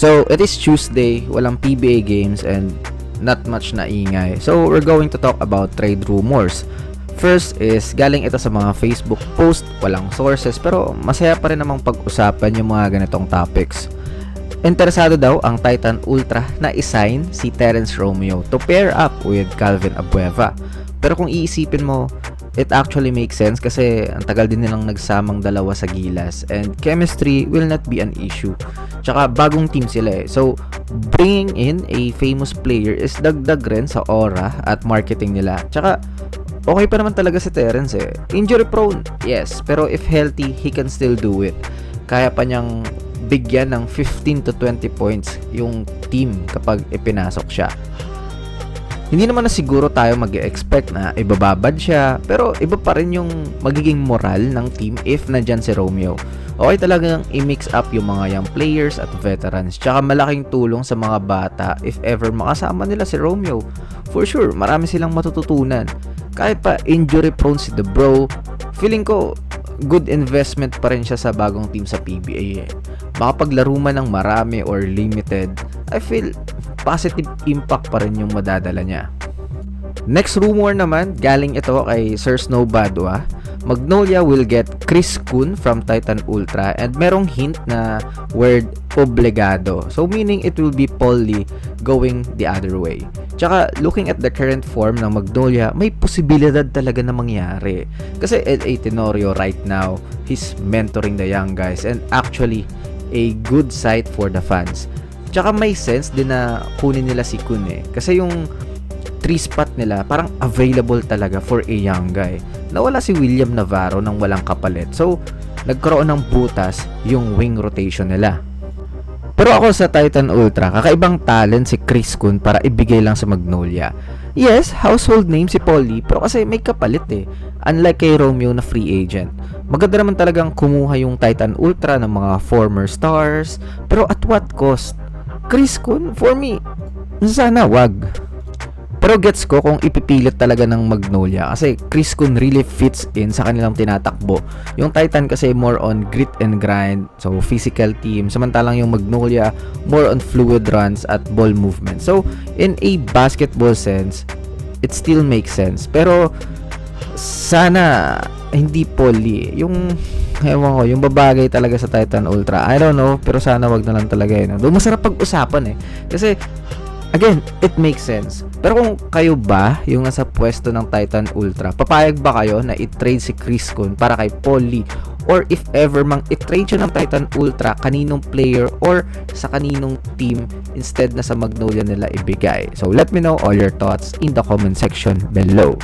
So, it is Tuesday, walang PBA games and not much na ingay. So, we're going to talk about trade rumors. First is, galing ito sa mga Facebook post, walang sources, pero masaya pa rin namang pag-usapan yung mga ganitong topics. Interesado daw ang Titan Ultra na isign si Terence Romeo to pair up with Calvin Abueva. Pero kung iisipin mo, it actually makes sense kasi ang tagal din nilang nagsamang dalawa sa Gilas and chemistry will not be an issue. Tsaka bagong team sila eh. So, bringing in a famous player is dagdag rin sa aura at marketing nila. Tsaka, okay pa naman talaga si Terence eh. Injury prone, yes. Pero if healthy, he can still do it. Kaya pa niyang bigyan ng 15 to 20 points yung team kapag ipinasok siya. Hindi naman na siguro tayo mag expect na ibababad siya, pero iba pa rin yung magiging moral ng team if nandyan si Romeo. Okay talagang i-mix up yung mga young players at veterans. Tsaka malaking tulong sa mga bata if ever makasama nila si Romeo. For sure, marami silang matututunan. Kahit pa injury prone si The Bro, feeling ko good investment pa rin siya sa bagong team sa PBA eh. Makapaglaro man ng marami or limited, I feel positive impact pa rin yung madadala niya. Next rumor naman, galing ito kay Sir Snow Badwa. Magnolia will get Chris Kun from Titan Ultra and merong hint na word obligado. So meaning it will be Paul Lee going the other way. Tsaka looking at the current form ng Magnolia, may posibilidad talaga na mangyari. Kasi L.A. Tenorio right now, he's mentoring the young guys and actually a good sight for the fans. Tsaka may sense din na kunin nila si Kun eh. Kasi yung 3 spot nila parang available talaga for a young guy. Nawala si William Navarro nang walang kapalit. So, nagkaroon ng butas yung wing rotation nila. Pero ako sa Titan Ultra, kakaibang talent si Chris Kun para ibigay lang sa Magnolia. Yes, household name si Polly, pero kasi may kapalit eh. Unlike kay Romeo na free agent. Maganda naman talagang kumuha yung Titan Ultra ng mga former stars, pero at what cost? Chris Kun, for me, sana wag. Pero gets ko kung ipipilit talaga ng Magnolia kasi Chris Kun really fits in sa kanilang tinatakbo. Yung Titan kasi more on grit and grind, so physical team. Samantalang yung Magnolia more on fluid runs at ball movement. So in a basketball sense, it still makes sense. Pero sana hindi poly. Yung ewan ko, yung babagay talaga sa Titan Ultra. I don't know, pero sana wag na lang talaga yun. Doon masarap pag-usapan eh. Kasi Again, it makes sense. Pero kung kayo ba yung nasa pwesto ng Titan Ultra, papayag ba kayo na i-trade si Chris Kun para kay Paul Lee? Or if ever mang i-trade siya ng Titan Ultra, kaninong player or sa kaninong team instead na sa Magnolia nila ibigay? So let me know all your thoughts in the comment section below.